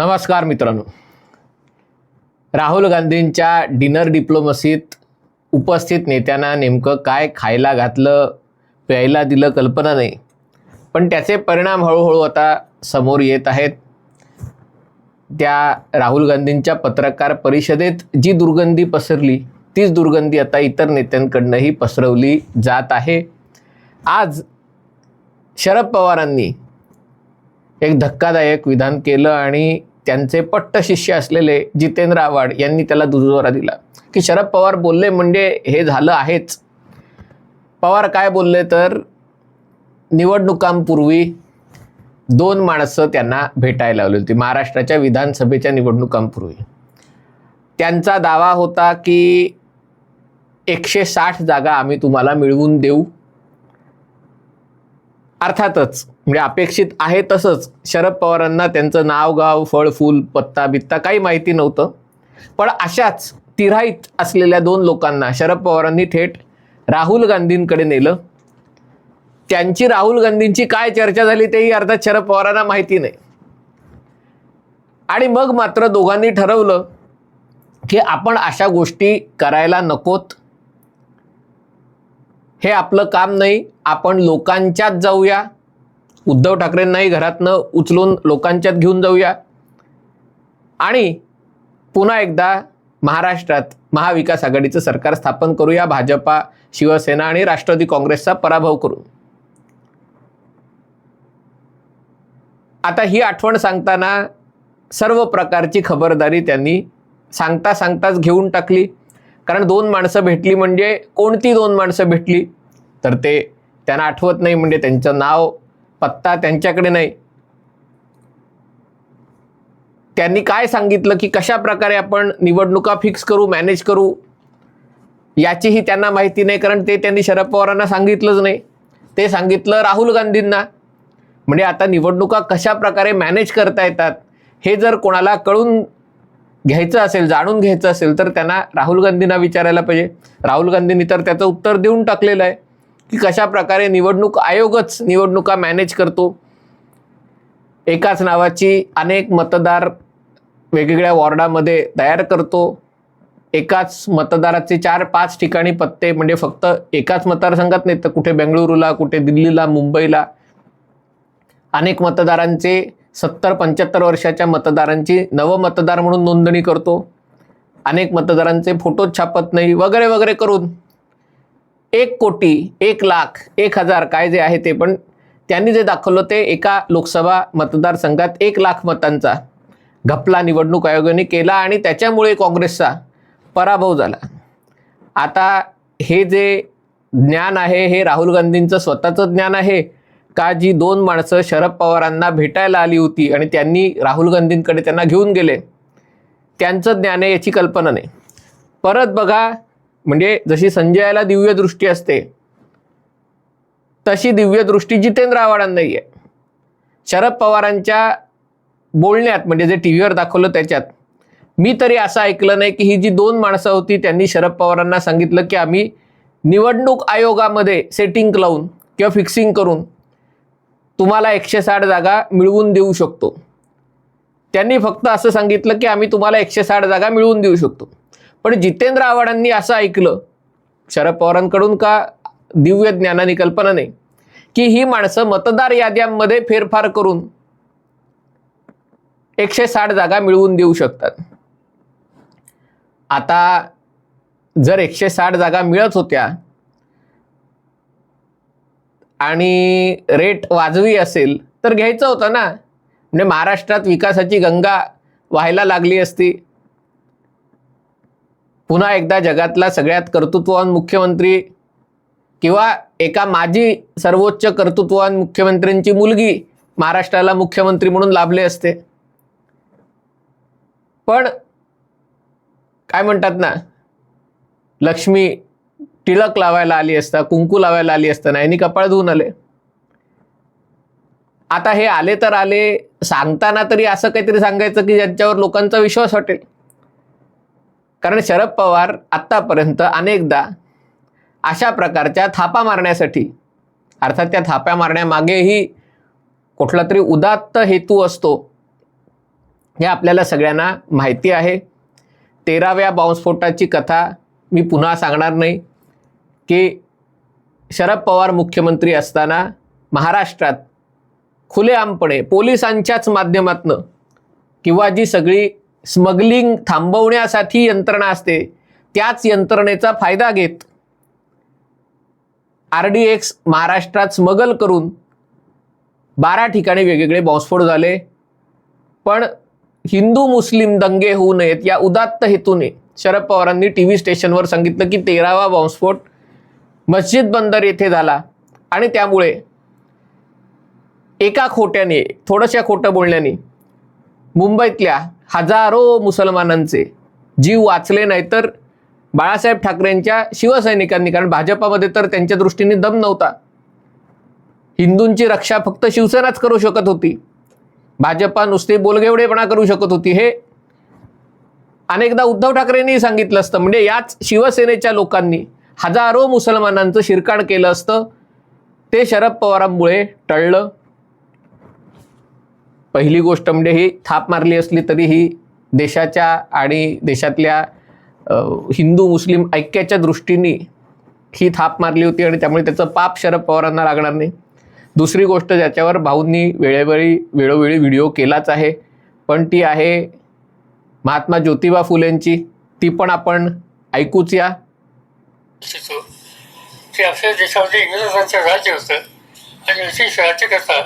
नमस्कार मित्रांनो. राहुल गांधींच्या डिनर डिप्लोमसीत उपस्थित नेत्यांना नेमकं काय खायला घातलं प्यायला दिलं कल्पना नाही. पण त्याचे परिणाम हळूहळू आता समोर येत आहेत. त्या राहुल गांधींच्या पत्रकार परिषदेत जी दुर्गंधी पसरली तीच दुर्गंधी आता इतर नेत्यांकडनंही पसरवली जात आहे. आज शरद पवारांनी एक धक्कादायक विधान केलं आणि त्यांचे पट्ट शिष्य असलेले जितेंद्र आव्हाड यांनी त्याला दुजोरा दिला. की शरद पवार बोलले म्हणजे हे झालं आहेच. पवार काय बोलले तर निवडणुकांपूर्वी दोन माणसं त्यांना भेटायला लावली होती महाराष्ट्राच्या विधानसभेच्या निवडणुकांपूर्वी. त्यांचा दावा होता की एकशे साठ जागा आम्ही तुम्हाला मिळवून देऊ. अर्थातच म्हणजे अपेक्षित आहे तसंच. शरद पवारांना त्यांचं नाव गाव फळ फूल पत्ता बित्ता काही माहिती नव्हतं. पण अशाच तिराईत असलेल्या दोन लोकांना शरद पवारांनी थेट राहुल गांधींकडे नेलं. त्यांची राहुल गांधींची काय चर्चा झाली तेही अर्थात शरद पवारांना माहिती नाही. आणि मग मात्र दोघांनी ठरवलं की आपण अशा गोष्टी करायला नकोत. हे आपलं काम नाही आपण लोकांच्याच जाऊया. उद्धव ठाकरेंनाही घरातनं उचलून लोकांच्यात घेऊन जाऊया. आणि पुन्हा एकदा महाराष्ट्रात महाविकास आघाडीचं सरकार स्थापन करूया भाजपा शिवसेना आणि राष्ट्रवादी काँग्रेसचा पराभव करून. आता ही आठवण सांगताना सर्व प्रकारची खबरदारी त्यांनी सांगता सांगताच घेऊन टाकली. कारण दोन माणसं भेटली म्हणजे कोणती दोन माणसं भेटली? तर ते त्यांना आठवत नाही म्हणजे त्यांचं नाव पत्ता त्यांच्याकडे नाही. त्यांनी काय सांगितलं की कशा प्रकारे आपण निवडणुका फिक्स करू मॅनेज करू याचीही त्यांना माहिती नाही कारण ते त्यांनी शरद पवारांना सांगितलंच नाही. ते सांगितलं राहुल गांधींना. म्हणजे आता निवडणुका कशा प्रकारे मॅनेज करता येतात हे जर कोणाला कळून घ्यायचं असेल जाणून घ्यायचं असेल तर त्यांना राहुल गांधींना विचारायला पाहिजे. राहुल गांधींनी तर त्याचं उत्तर देऊन टाकलेलं आहे. की कशा प्रकारे निवडणूक आयोगच निवडणुका मॅनेज करतो. एकाच नावाची अनेक मतदार वेगवेगळ्या वॉर्डामध्ये तयार करतो. एकाच मतदाराचे चार पाच ठिकाणी पत्ते म्हणजे फक्त एकाच मतदारसंघात नाही तर कुठे बेंगळुरूला कुठे दिल्लीला मुंबईला. अनेक मतदारांचे सत्तर पंच्याहत्तर वर्षाच्या मतदारांची नवमतदार म्हणून नोंदणी करतो. अनेक मतदारांचे फोटो छापत नाही वगैरे वगैरे करून. एक कोटी एक लाख एक हजार काय जे आहे ते पण त्यांनी जे दाखवलं ते एका लोकसभा मतदारसंघात एक लाख मतांचा घपला निवडणूक आयोगाने केला आणि त्याच्यामुळे काँग्रेसचा पराभव झाला. आता हे जे ज्ञान आहे हे राहुल गांधींचं स्वतःचं ज्ञान आहे का जी दोन माणसं शरद पवारांना भेटायला आली होती आणि त्यांनी राहुल गांधींकडे त्यांना घेऊन गेले त्यांचं ज्ञान आहे याची कल्पना नाही. परत बघा म्हणजे जशी संजयाला दिव्य दृष्टी असते तशी दिव्य दृष्टी जितेंद्र आव्हाडांनाही आहे शरद पवारांच्या बोलण्यात म्हणजे जे टी व्हीवर दाखवलं त्याच्यात मी तरी असं ऐकलं नाही की ही जी दोन माणसं होती त्यांनी शरद पवारांना सांगितलं की आम्ही निवडणूक आयोगामध्ये सेटिंग लावून किंवा फिक्सिंग करून तुम्हाला एकशे साठ जागा मिळवून देऊ शकतो. त्यांनी फक्त असं सांगितलं की आम्ही तुम्हाला एकशे साठ जागा मिळवून देऊ शकतो. पण जितेंद्र आव्हाडांनी असं ऐकलं शरद पवारांकडून का दिव्य ज्ञानाने कल्पना नाही? की ही माणसं मतदार याद्यांमध्ये फेरफार करून एकशे साठ जागा मिळवून देऊ शकतात. आता जर एकशे साठ जागा मिळत होत्या आणि रेट वाजवी असेल तर घ्यायचं होतं ना? म्हणजे महाराष्ट्रात विकासाची गंगा व्हायला लागली असती. पुन्हा एकदा जगातला सगळ्यात कर्तृत्ववान मुख्यमंत्री किंवा एका माजी सर्वोच्च कर्तृत्ववान मुख्यमंत्र्यांची मुलगी महाराष्ट्राला मुख्यमंत्री म्हणून लाभले असते. पण काय म्हणतात ना लक्ष्मी टिळक लावायला आली असता कुंकू लावायला आली असताना यांनी कपाळ धुवून आले. आता हे आले तर आले सांगताना तरी असं काहीतरी सांगायचं की ज्यांच्यावर लोकांचा विश्वास वाटेल कारण शरद पवार आत्तापर्यंत अनेकदा अशा प्रकारच्या थापा मारण्यासाठी अर्थात त्या थाप्या मारण्यामागेही कुठला तरी उदात्त हेतू असतो हे आपल्याला सगळ्यांना माहिती आहे. तेराव्या बॉम्बस्फोटाची कथा मी पुन्हा सांगणार नाही की शरद पवार मुख्यमंत्री असताना महाराष्ट्रात खुलेआमपणे पोलिसांच्याच माध्यमातनं किंवा जी सगळी स्मगलिंग थांबवण्यासाठी यंत्रणा असते. त्याच यंत्रणेचा फायदा घेत. आर डी एक्स महाराष्ट्रात स्मगल करून बारा ठिकाणी वेगवेगळे बॉम्बस्फोट झाले. पण हिंदू मुस्लिम दंगे होऊ नयेत या उदात्त हेतूने शरद पवारांनी टी व्ही स्टेशनवर सांगितलं की तेरावा बॉम्बस्फोट मस्जिद बंदर येथे झाला आणि त्यामुळे एका खोट्याने थोड्याशा खोटं बोलण्याने मुंबईतल्या हजारो मुसलमानांचे जीव वाचले नाही तर बाळासाहेब ठाकरेंच्या शिवसैनिकांनी कारण भाजपामध्ये तर त्यांच्या दृष्टीने दम नव्हता. हिंदूंची रक्षा फक्त शिवसेनाच करू शकत होती. भाजपा नुसते बोलगेवडेपणा करू शकत होती. हे अनेकदा उद्धव ठाकरेंनी सांगितलं असतं. म्हणजे याच शिवसेनेच्या लोकांनी हजारो मुसलमानांचं शिरकाण केलं असतं. ते शरद पवारांमुळे टळलं. पहिली गोष्ट म्हणजे ही थाप मारली असली तरी ही देशाच्या आणि देशातल्या हिंदू मुस्लिम ऐक्याच्या दृष्टीने ही थाप मारली होती आणि त्यामुळे त्याचं पाप शरद पवारांना लागणार नाही. दुसरी गोष्ट ज्याच्यावर भाऊंनी वेळोवेळी वेळोवेळी व्हिडिओ केलाच आहे पण ती आहे महात्मा ज्योतिबा फुलेंची. ती पण आपण ऐकूच या. शिकतो आपल्या देशामध्ये इंग्रजांचं राज्य होतं आणि विशेष राज्यकर्ता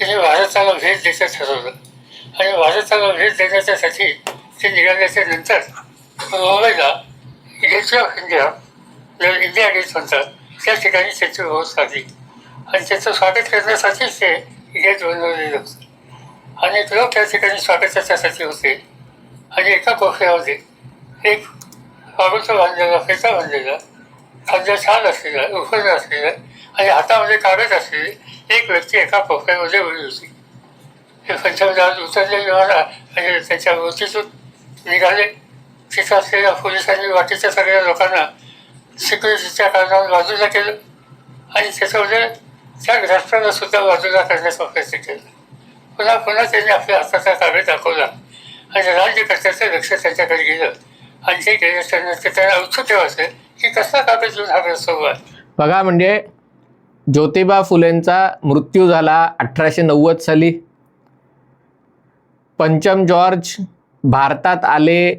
तिथे भारताला भेट द्यायचं ठरवलं. आणि भारताला भेट देण्याच्यासाठी ते निघाल्याच्या नंतर मुंबईला गेटवे ऑफ इंडिया जर इंडिया गेट म्हणतात. त्या ठिकाणी त्याची ओळख साधली आणि त्याचं स्वागत करण्यासाठीच ते गेट बनवलेलं होतं. आणि लोक त्या ठिकाणी स्वागताच्यासाठी होते. आणि एका कोपऱ्यामध्ये एक बाबूचा बांधलेला फेटा बांधलेला खांद्या छान असलेला उफज असलेला आणि हातामध्ये कागद असलेली एक व्यक्ती एका कोपऱ्यामध्ये उभी होती. हे पंचमदार उतरले मला आणि त्याच्या मूर्तीतून निघाले. तिथं असलेल्या पोलिसांनी वाटेच्या सगळ्या लोकांना सिक्युरिटीच्या कारणावर बाजूला केलं आणि त्याच्यामध्ये त्या ग्रस्ताला सुद्धा बाजूला करण्याचा प्रयत्न केला. पुन्हा पुन्हा त्यांनी आपल्या हाताचा कागद दाखवला आणि राज्यकर्त्याचं लक्ष त्याच्याकडे गेलं. आणि ते गेल्याच्यानंतर त्यांना औत्सुक्य वाटलं की कसा कागद घेऊन बघा म्हणजे ज्योतिबा फुलेंचा मृत्यू झाला अठराशे नव्वद साली. पंचम जॉर्ज भारतात आले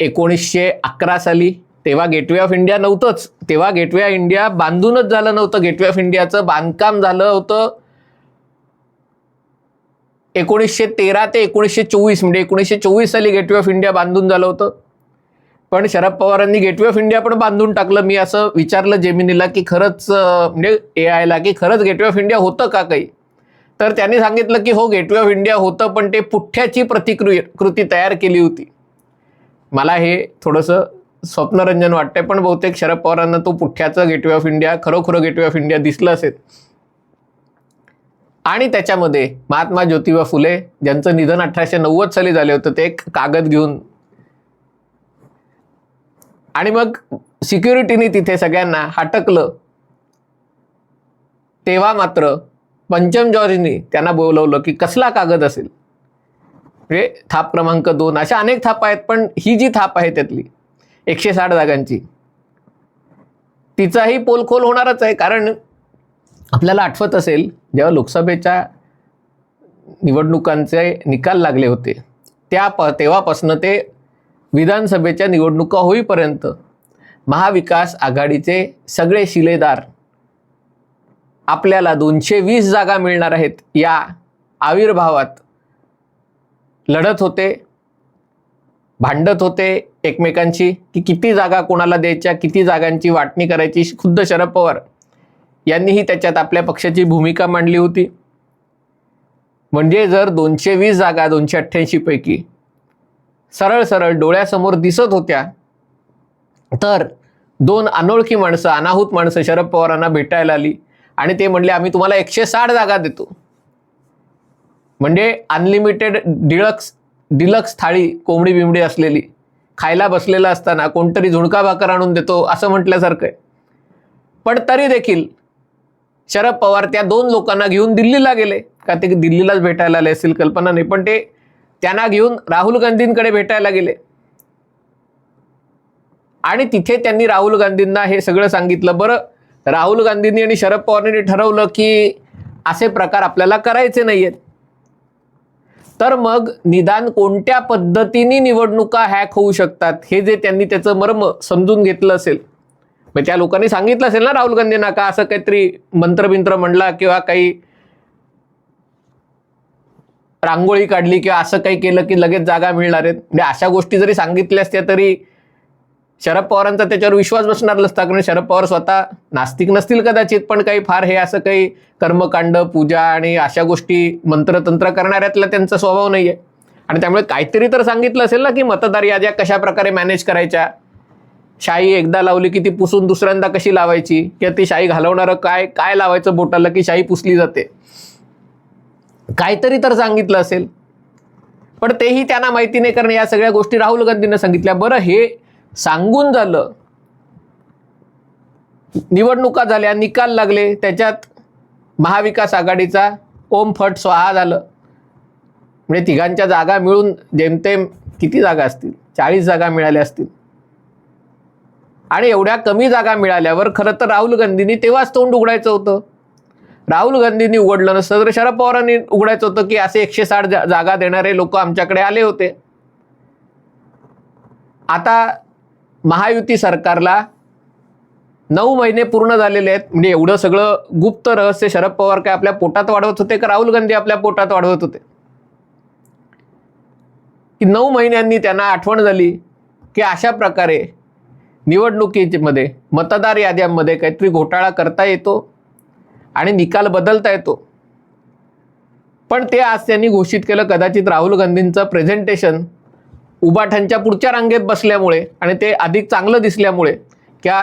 एकोणीसशे अकरा साली. तेव्हा गेटवे ऑफ इंडिया नव्हतंच. तेव्हा गेटवे ऑफ इंडिया बांधूनच झालं नव्हतं. गेटवे ऑफ इंडियाचं बांधकाम झालं होतं. एकोणीसशे तेरा ते एकोणीसशे चोवीस म्हणजे एकोणीसशे चोवीस साली गेटवे ऑफ इंडिया बांधून झालं होतं. पण शरद पवारांनी गेटवे ऑफ इंडिया पण बांधून टाकलं. मी असं विचारलं जेमिनीला की खरंच म्हणजे ए आयला की खरंच गेटवे ऑफ इंडिया होतं का काही? तर त्यांनी सांगितलं की हो गेटवे ऑफ इंडिया होतं पण ते पुठ्ठ्याची प्रतिक्रिय कृती तयार केली होती. मला हे थोडंसं स्वप्नरंजन वाटतंय पण बहुतेक शरद पवारांना तो पुठ्ठ्याचं गेटवे ऑफ इंडिया खरोखरं गेटवे ऑफ इंडिया दिसलं असेल. आणि त्याच्यामध्ये महात्मा ज्योतिबा फुले ज्यांचं निधन अठराशे नव्वद साली झाले होतं ते एक कागद घेऊन आणि मग सिक्युरिटीने तिथे सगळ्यांना हटकलं. तेव्हा मात्र पंचम जॉर्जनी त्यांना बोलवलं की कसला कागद असेल? म्हणजे थाप क्रमांक दोन अशा अनेक थापा आहेत पण ही जी थाप आहे त्यातली एकशे साठ जागांची तिचाही पोलखोल होणारच आहे. कारण आपल्याला आठवत असेल जेव्हा लोकसभेच्या निवडणुकांचे निकाल लागले होते त्या प तेव्हापासनं ते विधानसभेच्या निवडणुका होईपर्यंत महाविकास आघाडीचे सगळे शिलेदार आपल्याला दोनशे वीस जागा मिळणार आहेत या आविर्भावात लढत होते भांडत होते एकमेकांशी की किती जागा कोणाला द्यायच्या किती जागांची वाटणी करायची खुद्द शरद पवार यांनीही त्याच्यात आपल्या पक्षाची भूमिका मांडली होती. म्हणजे जर दोनशे वीस जागा दोनशे अठ्ठ्याऐंशी पैकी सरळ सरळ डोळ्यासमोर दिसत होत्या. तर दोन अनोळखी माणसं अनाहूत माणसं शरद पवारांना भेटायला आली आणि ते म्हणले आम्ही तुम्हाला एकशे साठ जागा देतो. म्हणजे अनलिमिटेड डिलक्स डिलक्स थाळी कोंबडी बिंबडी असलेली खायला बसलेला असताना कोणतरी झुणका भाकर आणून देतो असं म्हटल्यासारखं आहे. पण तरी देखील शरद पवार त्या दोन लोकांना घेऊन दिल्लीला गेले. का ते दिल्लीलाच भेटायला आले असतील कल्पना नाही पण ते त्यांना घेऊन राहुल गांधींकडे भेटायला गेले. आणि तिथे त्यांनी राहुल गांधींना हे सगळं सांगितलं. बरं राहुल गांधींनी आणि शरद पवारांनी ठरवलं की असे प्रकार आपल्याला करायचे नाहीयेत. तर मग निदान कोणत्या पद्धतीने निवडणुका हॅक होऊ शकतात हे जे त्यांनी त्याचं मर्म समजून घेतलं असेल. मग त्या लोकांनी सांगितलं असेल ना राहुल गांधींना का असं काहीतरी मंत्रबिंत्र म्हणला किंवा काही रांगोळी काढली किंवा असं काही केलं की लगेच जागा मिळणार आहेत. म्हणजे अशा गोष्टी जरी सांगितल्या असत्या तरी शरद पवारांचा त्याच्यावर विश्वास बसणार नसता कारण शरद पवार स्वतः नास्तिक नसतील कदाचित पण काही फार हे असं काही कर्मकांड पूजा आणि अशा गोष्टी मंत्रतंत्र करणाऱ्यातला त्यांचा स्वभाव नाही आहे आणि त्यामुळे काहीतरी तर सांगितलं असेल ना की मतदार याद्या कशा प्रकारे मॅनेज करायच्या? शाई एकदा लावली की ती पुसून दुसऱ्यांदा कशी लावायची? किंवा ती शाई घालवणारं काय काय लावायचं बोटाला की शाई पुसली जाते? काहीतरी तर सांगितलं असेल. पण तेही त्यांना माहिती नाही कारण या सगळ्या गोष्टी राहुल गांधींना सांगितल्या. बरं हे सांगून झालं. निवडणुका झाल्या निकाल लागले. त्याच्यात महाविकास आघाडीचा ओम फट स्वाहा झालं. म्हणजे तिघांच्या जागा मिळून जेमतेम किती जागा असतील? चाळीस जागा मिळाल्या असतील. आणि एवढ्या कमी जागा मिळाल्यावर खरं तर राहुल गांधींनी तेव्हाच तोंड उघडायचं होतं. राहुल गांधींनी उघडलं नसतं तर शरद पवारांनी उघडायचं होतं की असे एकशे साठ जागा देणारे लोक आमच्याकडे आले होते. आता महायुती सरकारला नऊ महिने पूर्ण झालेले आहेत. म्हणजे एवढं सगळं गुप्त रहस्य शरद पवार काय आपल्या पोटात वाढवत होते का राहुल गांधी आपल्या पोटात वाढवत होते? की नऊ महिन्यांनी त्यांना आठवण झाली की अशा प्रकारे निवडणुकीमध्ये मतदार याद्यांमध्ये काहीतरी घोटाळा करता येतो. आणि निकाल बदलता येतो. पण ते आज त्यांनी घोषित केलं कदाचित राहुल गांधींचं प्रेझेंटेशन उबाठांच्या पुढच्या रांगेत बसल्यामुळे आणि ते अधिक चांगलं दिसल्यामुळे किंवा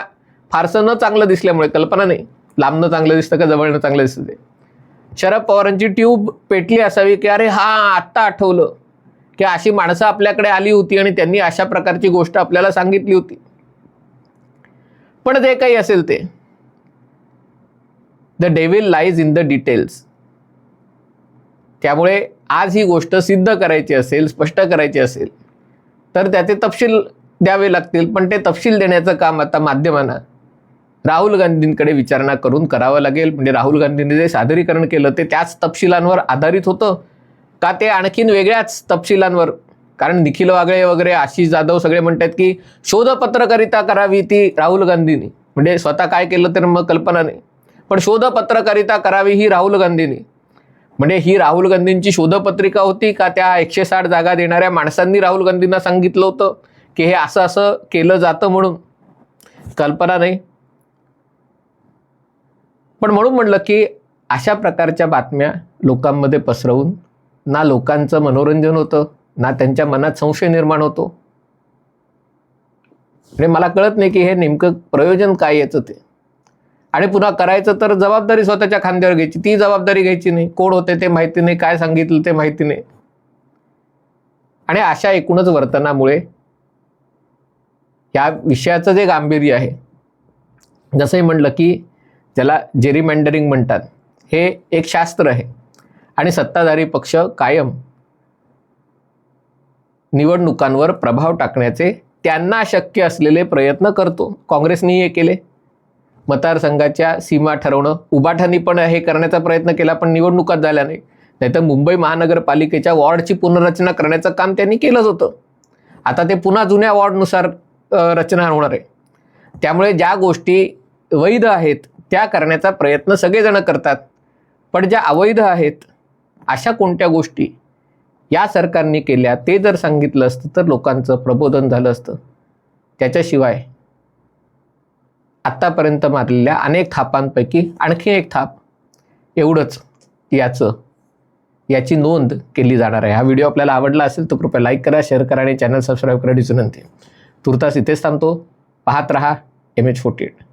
फारसं न चांगलं दिसल्यामुळे कल्पना नाही. लांबनं चांगलं दिसतं का जवळनं चांगलं दिसतं ते? शरद पवारांची ट्यूब पेटली असावी की अरे हा आत्ता आठवलं की अशी माणसं आपल्याकडे आली होती आणि त्यांनी अशा प्रकारची गोष्ट आपल्याला सांगितली होती. पण जे काही असेल ते. The devil lies in the details त्यामुळे आज ही गोष्ट सिद्ध करायची असेल स्पष्ट करायची असेल तर त्याचे तपशील द्यावे लागतील पण ते तपशील देण्याचं काम आता माध्यमांना राहुल गांधींकडे विचारणा करून करावं लागेल. म्हणजे राहुल गांधींनी जे सादरीकरण केलं ते त्याच तपशिलांवर आधारित होतं का ते आणखीन वेगळ्याच तपशिलांवर? कारण निखिल वागळे वगैरे आशिष जाधव सगळे म्हणतात की शोधपत्रकरिता करावी ती राहुल गांधींनी. म्हणजे स्वतः काय केलं तर मग कल्पना नाही. पण शोधपत्रकारिता करावी ही राहुल गांधींनी. म्हणजे ही राहुल गांधींची शोधपत्रिका होती का त्या एकशे साठ जागा देणाऱ्या माणसांनी राहुल गांधींना सांगितलं होतं की हे असं असं केलं जातं म्हणून? कल्पना नाही. पण म्हणून म्हणलं की अशा प्रकारच्या बातम्या लोकांमध्ये पसरवून ना लोकांचं मनोरंजन होतं ना त्यांच्या मनात संशय निर्माण होतो. म्हणजे मला कळत नाही की हे नेमकं प्रयोजन काय याचं ते. आणि पुन्हा करायचं तर जबाबदारी स्वतःच्या खांद्यावर घ्यायची. ती जबाबदारी घ्यायची नाही. कोण होते ते माहिती नाही. काय सांगितलं ते माहिती नाही. आणि अशा एकूणच वर्तनामुळे या विषयाचं जे गांभीर्य आहे जसंही म्हणलं की ज्याला जेरीमँडरिंग म्हणतात हे एक शास्त्र आहे. आणि सत्ताधारी पक्ष कायम निवडणुकांवर प्रभाव टाकण्याचे त्यांना शक्य असलेले प्रयत्न करतो. काँग्रेसनेही हे केले. मतदारसंघाच्या सीमा ठरवणं उभाठानी पण हे करण्याचा प्रयत्न केला पण निवडणुकात झाल्या नाही. नाहीतर मुंबई महानगरपालिकेच्या वॉर्डची पुनर्रचना करण्याचं काम त्यांनी केलंच होतं. आता ते पुन्हा जुन्या वॉर्डनुसार रचना होणार आहे. त्यामुळे ज्या गोष्टी वैध आहेत त्या करण्याचा प्रयत्न सगळेजण करतात. पण ज्या अवैध आहेत अशा कोणत्या गोष्टी या सरकारने केल्या ते जर सांगितलं असतं तर लोकांचं प्रबोधन झालं असतं. त्याच्याशिवाय आत्तापर्यंत मारलेल्या अनेक थापांपैकी आणखी एक थाप. एवढंच याचं याची नोंद केली जाणार आहे. हा व्हिडिओ आपल्याला आवडला असेल तर कृपया लाईक करा शेअर करा आणि चॅनल सबस्क्राईब करण्याची विनंती तुर्तास इथेच थांबतो. पाहत रहा एम एच फोर्टी एट